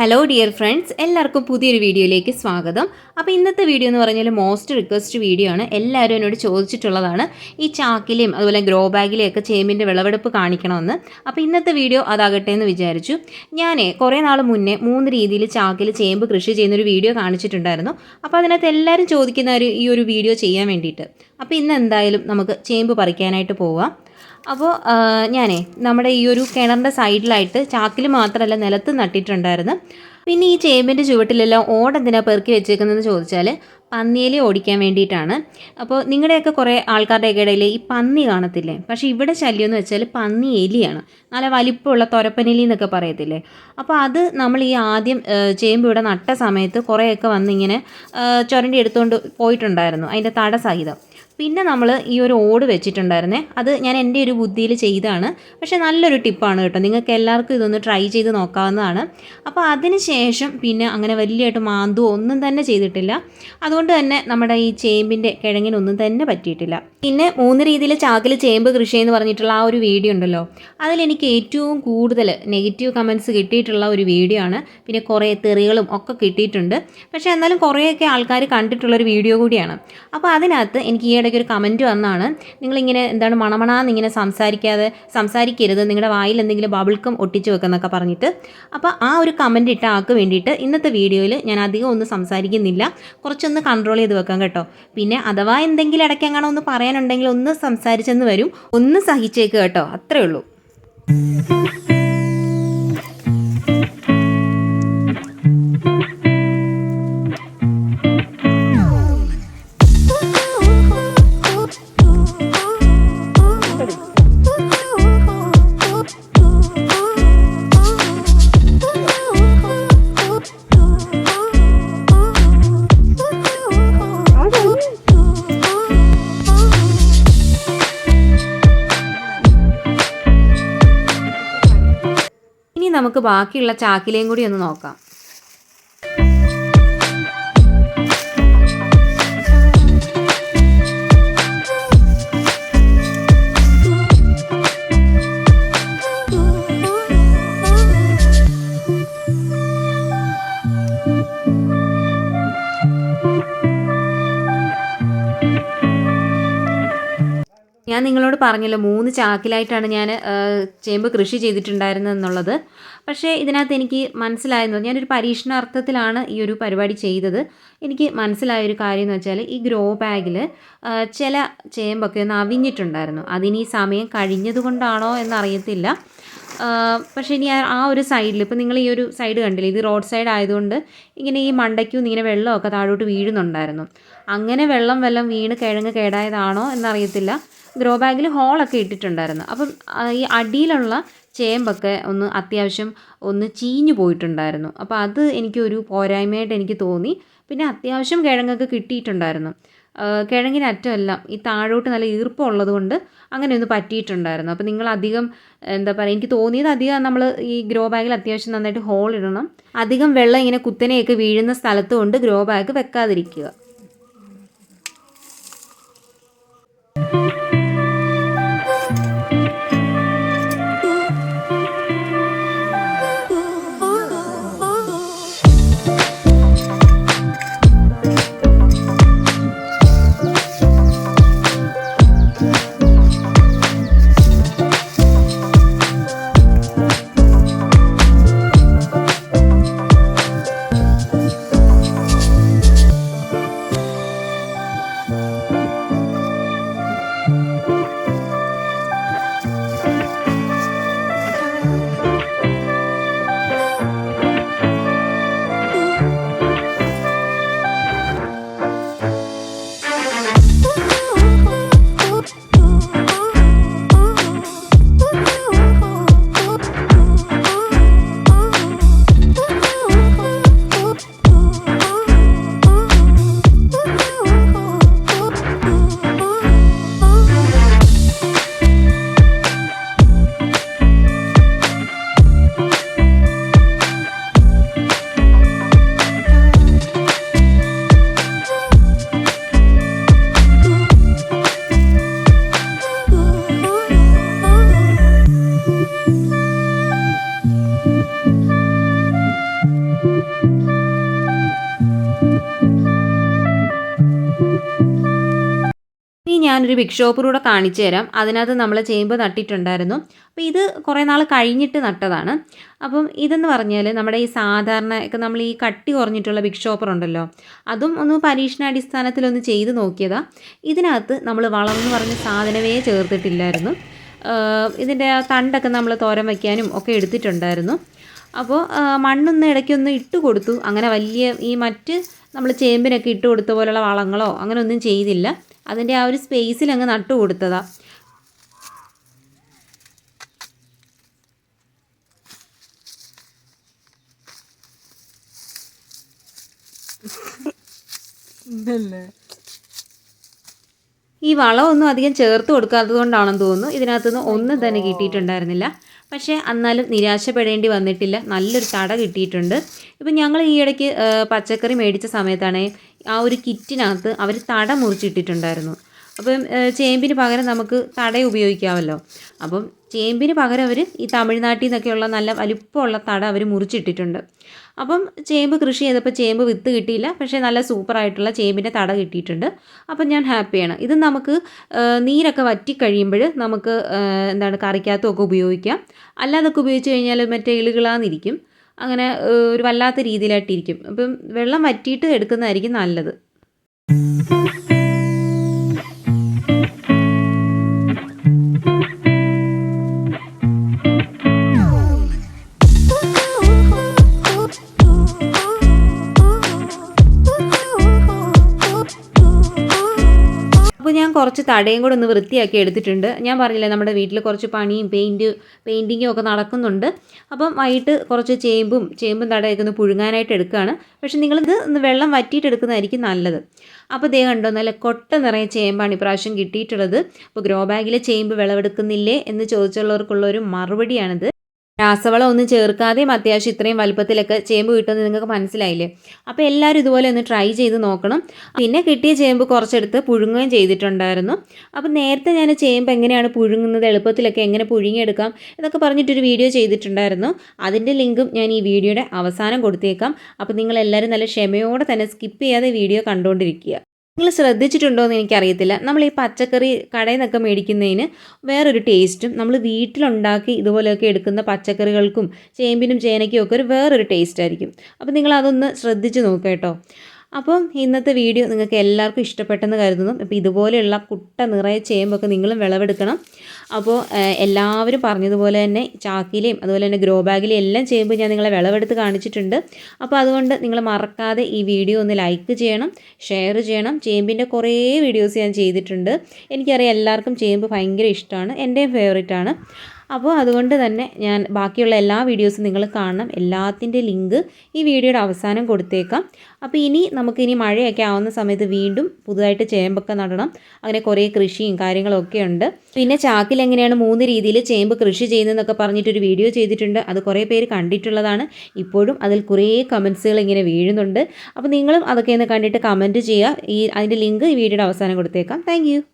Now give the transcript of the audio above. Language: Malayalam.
ഹലോ ഡിയർ ഫ്രണ്ട്സ് എല്ലാവർക്കും പുതിയൊരു വീഡിയോയിലേക്ക് സ്വാഗതം. അപ്പോൾ ഇന്നത്തെ വീഡിയോ എന്ന് പറഞ്ഞാൽ മോസ്റ്റ് റിക്വസ്റ്റ് വീഡിയോ ആണ്. എല്ലാവരും എന്നോട് ചോദിച്ചിട്ടുള്ളതാണ് ഈ ചാക്കിലെയും അതുപോലെ ഗ്രോ ബാഗിലെയൊക്കെ ചേമ്പിന്റെ വിളവെടുപ്പ് കാണിക്കണമെന്ന്. അപ്പോൾ ഇന്നത്തെ വീഡിയോ അതാകട്ടെ എന്ന് വിചാരിച്ചു. ഞാൻ കുറേ നാൾ മുന്നേ മൂന്ന് രീതിയിൽ ചാക്കിൽ ചേമ്പ് കൃഷി ചെയ്യുന്നൊരു വീഡിയോ കാണിച്ചിട്ടുണ്ടായിരുന്നു. അപ്പോൾ അതിനകത്ത് എല്ലാവരും ചോദിക്കുന്ന ഒരു ഈ ഒരു വീഡിയോ ചെയ്യാൻ വേണ്ടിയിട്ട്. അപ്പോൾ ഇന്ന് എന്തായാലും നമുക്ക് ചേമ്പ് പറിക്കാനായിട്ട് പോവാം. അപ്പോൾ ഞാനേ നമ്മുടെ ഈ ഒരു കിണറിന്റെ സൈഡിലായിട്ട് ചാക്കിൽ മാത്രമല്ല നിലത്ത് നട്ടിട്ടുണ്ടായിരുന്നു. പിന്നെ ഈ ചേമ്പിന്റെ ചുവട്ടിലെല്ലാം ഓടെന്തിനാണ് പെറുക്കി വെച്ചേക്കുന്നതെന്ന് ചോദിച്ചാൽ പന്നിയിലെ ഓടിക്കാൻ വേണ്ടിയിട്ടാണ്. അപ്പോൾ നിങ്ങളുടെയൊക്കെ കുറേ ആൾക്കാരുടെയൊക്കെ ഇടയിൽ ഈ പന്നി കാണത്തില്ലേ? പക്ഷേ ഇവിടെ ശല്യം എന്ന് വെച്ചാൽ പന്നി എലിയാണ്. നല്ല വലിപ്പമുള്ള തൊരപ്പനെലി എന്നൊക്കെ പറയത്തില്ലേ? അപ്പോൾ അത് നമ്മൾ ഈ ആദ്യം ചേമ്പ് ഇവിടെ നട്ട സമയത്ത് കുറേയൊക്കെ വന്നിങ്ങനെ ചുരണ്ടി എടുത്തുകൊണ്ട് പോയിട്ടുണ്ടായിരുന്നു. അതിന്റെ തട സഹിതം പിന്നെ നമ്മൾ ഈ ഒരു ഓട് വെച്ചിട്ടുണ്ടായിരുന്നേ അത് ഞാൻ എന്റെ ഒരു ബുദ്ധിയിൽ ചെയ്താണ് പക്ഷേ നല്ലൊരു ടിപ്പാണ് കേട്ടോ. നിങ്ങൾക്ക് എല്ലാവർക്കും ഇതൊന്ന് ട്രൈ ചെയ്ത് നോക്കാവുന്നതാണ്. അപ്പോൾ അതിന് ശേഷം പിന്നെ അങ്ങനെ വലിയതായിട്ട് മാന്തു ഒന്നും തന്നെ ചെയ്തിട്ടില്ല. അതുകൊണ്ട് തന്നെ നമ്മുടെ ഈ ചേമ്പിന്റെ കിഴങ്ങിനൊന്നും തന്നെ പറ്റിയിട്ടില്ല. പിന്നെ മൂന്ന് രീതിയിൽ ചാക്കിൽ ചേമ്പ് കൃഷി എന്ന് പറഞ്ഞിട്ടുള്ള ആ ഒരു വീഡിയോ ഉണ്ടല്ലോ. അതിലെനിക്ക് ഏറ്റവും കൂടുതൽ നെഗറ്റീവ് കമൻസ് കിട്ടിയിട്ടുള്ള ഒരു വീഡിയോ ആണ്. പിന്നെ കുറേ തെറികളും ഒക്കെ കിട്ടിയിട്ടുണ്ട്. പക്ഷേ എന്നാലും കുറേയൊക്കെ ആൾക്കാർ കണ്ടിട്ടുള്ളൊരു വീഡിയോ കൂടിയാണ്. അപ്പോൾ അതിനകത്ത് എനിക്ക് ഈ ഇടയ്ക്ക് ഒരു കമന്റ് വന്നാണ്. നിങ്ങളിങ്ങനെ എന്താണ് മണമണാന്ന് ഇങ്ങനെ സംസാരിക്കാതെ സംസാരിക്കരുത്. നിങ്ങളുടെ വായിൽ എന്തെങ്കിലും ബബിൾക്കും ഒട്ടിച്ച് വെക്കുന്നൊക്കെ പറഞ്ഞിട്ട്. അപ്പോൾ ആ ഒരു കമന്റ് ഇട്ട ആൾക്ക് വേണ്ടിയിട്ട് ഇന്നത്തെ വീഡിയോയിൽ ഞാൻ അധികം ഒന്നും സംസാരിക്കുന്നില്ല. കുറച്ചൊന്ന് കൺട്രോൾ ചെയ്ത് വെക്കാം കേട്ടോ. പിന്നെ അഥവാ എന്തെങ്കിലും ഇടയ്ക്ക് ഒന്ന് പറയാനുണ്ടെങ്കിൽ ഒന്ന് സംസാരിച്ചെന്ന് വരും. ഒന്ന് സഹിച്ചേക്ക് കേട്ടോ. അത്രേ ഉള്ളൂ. നമുക്ക് ബാക്കിയുള്ള ചാക്കിലേയും കൂടി ഒന്ന് നോക്കാം. നിങ്ങളോട് പറഞ്ഞല്ലോ മൂന്ന് ചാക്കിലായിട്ടാണ് ഞാൻ ചേമ്പ് കൃഷി ചെയ്തിട്ടുണ്ടായിരുന്നത് എന്നുള്ളത്. പക്ഷേ ഇതിനകത്ത് എനിക്ക് മനസ്സിലായെന്ന് ഞാനൊരു പരീക്ഷണാർത്ഥത്തിലാണ് ഈ ഒരു പരിപാടി ചെയ്തത്. എനിക്ക് മനസ്സിലായ ഒരു കാര്യം എന്ന് വെച്ചാൽ ഈ ഗ്രോ ബാഗിൽ ചില ചേമ്പൊക്കെ ഒന്ന് അവിഞ്ഞിട്ടുണ്ടായിരുന്നു. അതിന് ഈ സമയം കഴിഞ്ഞതുകൊണ്ടാണോ എന്നറിയത്തില്ല. പക്ഷേ ഇനി ആ- ഒരു സൈഡിൽ ഇപ്പോൾ നിങ്ങൾ ഈ ഒരു സൈഡ് കണ്ടില്ലേ ഇത് റോഡ് സൈഡ് ആയതുകൊണ്ട് ഇങ്ങനെ ഈ മണ്ടയ്ക്കും ഇങ്ങനെ വെള്ളമൊക്കെ താഴോട്ട് വീഴുന്നുണ്ടായിരുന്നു. അങ്ങനെ വെള്ളം വെള്ളം വീണ് കിഴങ്ങ് കേടായതാണോ എന്നറിയത്തില്ല. ഗ്രോ ബാഗിൽ ഹോളൊക്കെ ഇട്ടിട്ടുണ്ടായിരുന്നു. അപ്പം ഈ അടിയിലുള്ള ചേമ്പൊക്കെ ഒന്ന് അത്യാവശ്യം ഒന്ന് ചീഞ്ഞു പോയിട്ടുണ്ടായിരുന്നു. അപ്പോൾ അത് എനിക്കൊരു പോരായ്മയായിട്ട് എനിക്ക് തോന്നി. പിന്നെ അത്യാവശ്യം കിഴങ്ങൊക്കെ കിട്ടിയിട്ടുണ്ടായിരുന്നു. കിഴങ്ങിന് അറ്റമെല്ലാം ഈ താഴോട്ട് നല്ല ഈർപ്പം ഉള്ളതുകൊണ്ട് അങ്ങനെ ഒന്ന് പറ്റിയിട്ടുണ്ടായിരുന്നു. അപ്പോൾ നിങ്ങൾ അധികം എന്താ പറയുക എനിക്ക് തോന്നിയത് അധികം നമ്മൾ ഈ ഗ്രോ ബാഗിൽ അത്യാവശ്യം നന്നായിട്ട് ഹോൾ ഇടണം. അധികം വെള്ളം ഇങ്ങനെ കുത്തനെയൊക്കെ വീഴുന്ന സ്ഥലത്ത് കൊണ്ട് ഗ്രോ ബാഗ് വെക്കാതിരിക്കുക. ഞാനൊരു ബിഗ് ഷോപ്പിലൂടെ കാണിച്ചു തരാം. അതിനകത്ത് നമ്മൾ ചേമ്പ് നട്ടിട്ടുണ്ടായിരുന്നു. അപ്പോൾ ഇത് കുറേ നാൾ കഴിഞ്ഞിട്ട് നട്ടതാണ്. അപ്പം ഇതെന്ന് പറഞ്ഞാൽ നമ്മുടെ ഈ സാധാരണ ഒക്കെ നമ്മൾ ഈ കട്ടി കുറഞ്ഞിട്ടുള്ള ബിഗ് ഷോപ്പർ ഉണ്ടല്ലോ. അതും ഒന്ന് പരീക്ഷണാടിസ്ഥാനത്തിലൊന്ന് ചെയ്ത് നോക്കിയതാ. ഇതിനകത്ത് നമ്മൾ വളം എന്ന് പറഞ്ഞ സാധനമേ ചേർത്തിട്ടില്ലായിരുന്നു. ഇതിന്റെ തണ്ടൊക്കെ നമ്മൾ തോരൻ വയ്ക്കാനും ഒക്കെ എടുത്തിട്ടുണ്ടായിരുന്നു. അപ്പോൾ മണ്ണൊന്ന് ഇടയ്ക്കൊന്ന് ഇട്ട് കൊടുത്തു. അങ്ങനെ വലിയ ഈ മറ്റ് നമ്മൾ ചേമ്പിനൊക്കെ ഇട്ട് കൊടുത്ത പോലുള്ള വളങ്ങളോ അങ്ങനെയൊന്നും ചെയ്തില്ല. അതിന്റെ ആ ഒരു സ്പേസിൽ അങ്ങ് നട്ടു കൊടുത്തതാണ് ഈ വളമൊന്നും അധികം ചേർത്ത് കൊടുക്കാത്തത് കൊണ്ടാണെന്ന് തോന്നുന്നു. ഇതിനകത്തുനിന്ന് ഒന്നും തന്നെ കിട്ടിയിട്ടുണ്ടായിരുന്നില്ല. പക്ഷേ എന്നാലും നിരാശപ്പെടേണ്ടി വന്നിട്ടില്ല. നല്ലൊരു തട കിട്ടിയിട്ടുണ്ട്. ഇപ്പം ഞങ്ങൾ ഈ ഇടയ്ക്ക് പച്ചക്കറി മേടിച്ച സമയത്താണ് ആ ഒരു കിറ്റിനകത്ത് അവർ തട മുറിച്ചിട്ടിട്ടുണ്ടായിരുന്നു. അപ്പം ചേമ്പിന് പകരം നമുക്ക് തട ഉപയോഗിക്കാമല്ലോ അപ്പം ചേമ്പിന് പകരം അവർ ഈ തമിഴ്നാട്ടിൽ നിന്നൊക്കെയുള്ള നല്ല വലിപ്പമുള്ള തട അവർ മുറിച്ചിട്ടിട്ടുണ്ട്. അപ്പം ചേമ്പ് കൃഷി ചെയ്തപ്പോൾ ചേമ്പ് വിത്ത് കിട്ടിയില്ല. പക്ഷേ നല്ല സൂപ്പറായിട്ടുള്ള ചേമ്പിന്റെ തട കിട്ടിയിട്ടുണ്ട്. അപ്പം ഞാൻ ഹാപ്പിയാണ്. ഇത് നമുക്ക് നീരൊക്കെ വറ്റി കഴിയുമ്പോൾ നമുക്ക് എന്താണ് കറിക്കാത്തൊക്കെ ഉപയോഗിക്കാം. അല്ലാതൊക്കെ ഉപയോഗിച്ച് കഴിഞ്ഞാൽ മറ്റേ ഇളുകളാന്നിരിക്കും അങ്ങനെ ഒരു വല്ലാത്ത രീതിയിലായിട്ടിരിക്കും. അപ്പം വെള്ളം വറ്റിയിട്ട് എടുക്കുന്നതായിരിക്കും നല്ലത്. കുറച്ച് തടയും കൂടെ ഒന്ന് വൃത്തിയാക്കി എടുത്തിട്ടുണ്ട്. ഞാൻ പറഞ്ഞില്ലേ നമ്മുടെ വീട്ടിൽ കുറച്ച് പണിയും പെയിന്റ് പെയിന്റിങ്ങും ഒക്കെ നടക്കുന്നുണ്ട്. അപ്പം വൈകിട്ട് കുറച്ച് ചേമ്പും ചേമ്പും തടയൊക്കെ ഒന്ന് പുഴുങ്ങാനായിട്ട് എടുക്കുകയാണ്. പക്ഷെ നിങ്ങളിത് ഒന്ന് വെള്ളം വറ്റിയിട്ട് എടുക്കുന്നതായിരിക്കും നല്ലത്. അപ്പോൾ ദേ കണ്ടോ നല്ല കൊട്ട നിറയെ ചേമ്പാണ് ഇപ്രാവശ്യം കിട്ടിയിട്ടുള്ളത്. അപ്പോൾ ഗ്രോ ബാഗിലെ ചേമ്പ് വിളവെടുക്കുന്നില്ലേ എന്ന് ചോദിച്ചുള്ളവർക്കുള്ള ഒരു മറുപടിയാണിത്. രാസവളം ഒന്നും ചേർക്കാതെയും അത്യാവശ്യം ഇത്രയും വലുപ്പത്തിലൊക്കെ ചേമ്പ് കിട്ടുമെന്ന് നിങ്ങൾക്ക് മനസ്സിലായില്ലേ? അപ്പോൾ എല്ലാവരും ഇതുപോലെ ഒന്ന് ട്രൈ ചെയ്ത് നോക്കണം. പിന്നെ കിട്ടിയ ചേമ്പ് കുറച്ചെടുത്ത് പുഴുങ്ങുകയും ചെയ്തിട്ടുണ്ടായിരുന്നു. അപ്പോൾ നേരത്തെ ഞാൻ ചേമ്പ് എങ്ങനെയാണ് പുഴുങ്ങുന്നത് എളുപ്പത്തിലൊക്കെ എങ്ങനെ പുഴുങ്ങിയെടുക്കാം എന്നൊക്കെ പറഞ്ഞിട്ടൊരു വീഡിയോ ചെയ്തിട്ടുണ്ടായിരുന്നു. അതിന്റെ ലിങ്കും ഞാൻ ഈ വീഡിയോയുടെ അവസാനം കൊടുത്തേക്കാം. അപ്പോൾ നിങ്ങളെല്ലാവരും നല്ല ക്ഷമയോടെ തന്നെ സ്കിപ്പ് ചെയ്യാതെ വീഡിയോ കണ്ടുകൊണ്ടിരിക്കുക. നിങ്ങൾ ശ്രദ്ധിച്ചിട്ടുണ്ടോ എന്ന് എനിക്കറിയത്തില്ല. നമ്മൾ ഈ പച്ചക്കറി കടയിൽ നിന്നൊക്കെ മേടിക്കുന്നതിന് വേറൊരു ടേസ്റ്റും നമ്മൾ വീട്ടിലുണ്ടാക്കി ഇതുപോലെയൊക്കെ എടുക്കുന്ന പച്ചക്കറികൾക്കും ചേമ്പിനും ചേനയ്ക്കും ഒക്കെ ഒരു വേറൊരു ടേസ്റ്റ് ആയിരിക്കും അപ്പോൾ നിങ്ങൾ അതൊന്ന് ശ്രദ്ധിച്ച് നോക്കുക കേട്ടോ. അപ്പം ഇന്നത്തെ വീഡിയോ നിങ്ങൾക്ക് എല്ലാവർക്കും ഇഷ്ടപ്പെട്ടെന്ന് കരുതുന്നു. അപ്പോൾ ഇതുപോലെയുള്ള കുട്ട നിറയെ ചേമ്പൊക്കെ നിങ്ങളും വിളവെടുക്കണം. അപ്പോൾ എല്ലാവരും പറഞ്ഞതുപോലെ തന്നെ ചാക്കിലെയും അതുപോലെ തന്നെ ഗ്രോ ബാഗിലെയും എല്ലാം ചേമ്പ് ഞാൻ നിങ്ങളെ വിളവെടുത്ത് കാണിച്ചിട്ടുണ്ട്. അപ്പോൾ അതുകൊണ്ട് നിങ്ങൾ മറക്കാതെ ഈ വീഡിയോ ഒന്ന് ലൈക്ക് ചെയ്യണം ഷെയർ ചെയ്യണം. ചേമ്പിന്റെ കുറേ വീഡിയോസ് ഞാൻ ചെയ്തിട്ടുണ്ട്. എനിക്കറിയാം എല്ലാവർക്കും ചേമ്പ് ഭയങ്കര ഇഷ്ടമാണ്. എന്റെയും ഫേവറേറ്റ് ആണ്. അപ്പോൾ അതുകൊണ്ട് തന്നെ ഞാൻ ബാക്കിയുള്ള എല്ലാ വീഡിയോസും നിങ്ങൾ കാണണം. എല്ലാത്തിന്റെ ലിങ്ക് ഈ വീഡിയോയുടെ അവസാനം കൊടുത്തേക്കാം. അപ്പോൾ ഇനി നമുക്ക് ഇനി മഴയൊക്കെ ആവുന്ന സമയത്ത് വീണ്ടും പുതുതായിട്ട് ചേമ്പൊക്കെ നടണം. അങ്ങനെ കുറേ കൃഷിയും കാര്യങ്ങളൊക്കെ ഉണ്ട്. പിന്നെ ചാക്കിൽ എങ്ങനെയാണ് മൂന്ന് രീതിയിൽ ചേമ്പ് കൃഷി ചെയ്യുന്നതെന്നൊക്കെ പറഞ്ഞിട്ടൊരു വീഡിയോ ചെയ്തിട്ടുണ്ട്. അത് കുറേ പേര് കണ്ടിട്ടുള്ളതാണ്. ഇപ്പോഴും അതിൽ കുറേ കമൻസുകൾ ഇങ്ങനെ വീഴുന്നുണ്ട്. അപ്പോൾ നിങ്ങളും അതൊക്കെ ഒന്ന് കണ്ടിട്ട് കമന്റ് ചെയ്യുക. ഈ അതിന്റെ ലിങ്ക് ഈ വീഡിയോയുടെ അവസാനം കൊടുത്തേക്കാം. താങ്ക്